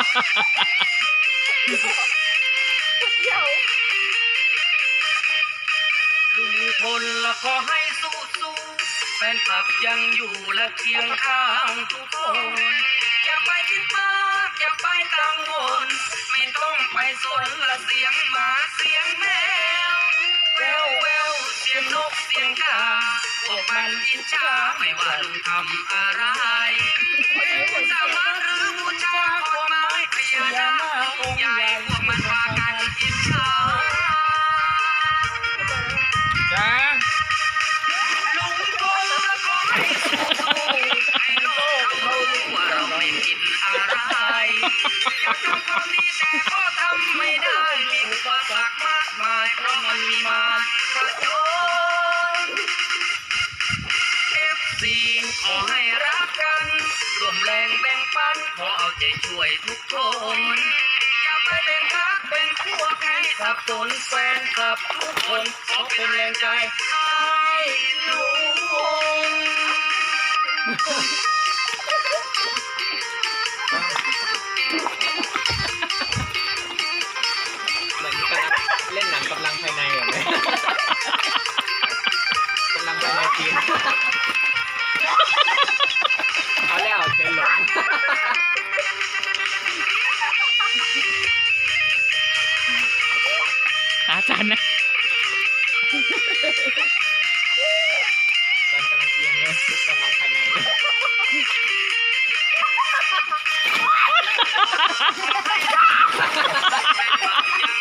เดี๋ยวลุงพลละขอให้สู้สู้ๆแฟนคลับยังอยู่และเคียงข้างทุกคนอย่าไปคิดมากอย่าไปกังวลไม่ต้องไปสนละเสียงหมาเสียงแมวแววแววเสียงนกเสียงกาพวกมันอิจฉาไม่ว่าลุงทำอะไร กทำความดีแต่ก็ทำไม่ได้ มีอุปสรรคมากมายเพราะมันมีมารกระโจน FC ขอให้รักกันร่วมแรงแบ่งปันขอเอาใจช่วยทุกคน อย่าไปแบ่งพักแบ่งพวกให้สับสนแฟนคลับทุกคนขอเป็นแรงใจให้ลุง เชิญหลงหาจานนะตอนกำลังเอียงเนี่ยกำลังภายในอ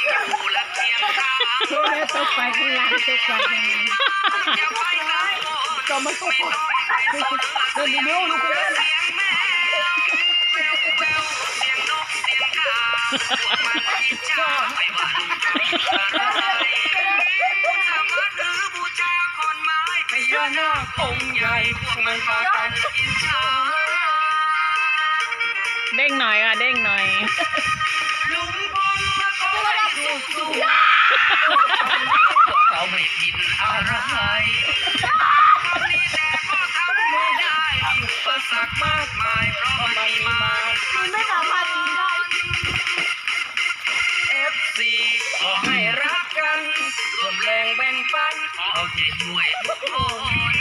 ยู่และเคียงข้างโอ้ยตกไปข้างล่างตกไปข้างล่างอย่าไปกังวลก็มาตกไปเดินเร็วลูกเล่นเสียงแม่แววแววเสียงนกเสียงกาพวกมันอิจฉาไม่ว่าลุงทำอะไรสามารถหรือบูชาขอนไม้พญานาคองค์ใหญ่พว เด้งหน่อยอะ เด้งหน่อยลุงพลมาขอให้สู้ เราไม่ผิดอะไรคำนี้แต่ก็ทำไม่ได้มีอุปสรรคมากมายเพราะมันมีมามันไม่สามารถยิงได้ FC ขอให้รักกันร่วมแรงแบ่งปันเอาใจช่วยทุกคน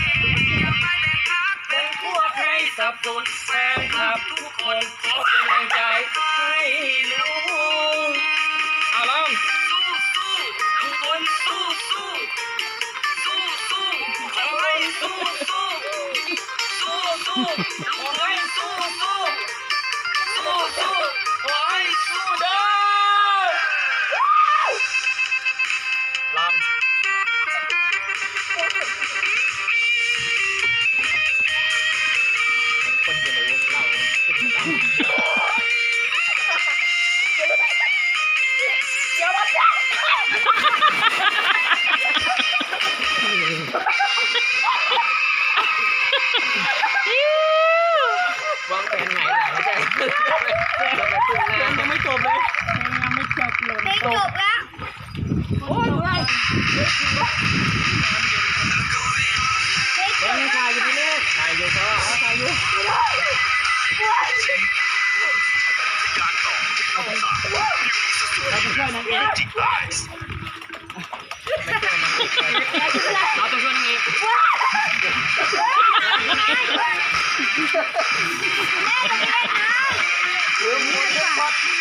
อย่าไปแบ่งพักแบ่งพวกให้สับสนแฟนคลับทุกคนขอเป็นแรงใจให้ลุง คนอยู่ในวงเล่า การต่อต้เอาตรงนจะพัด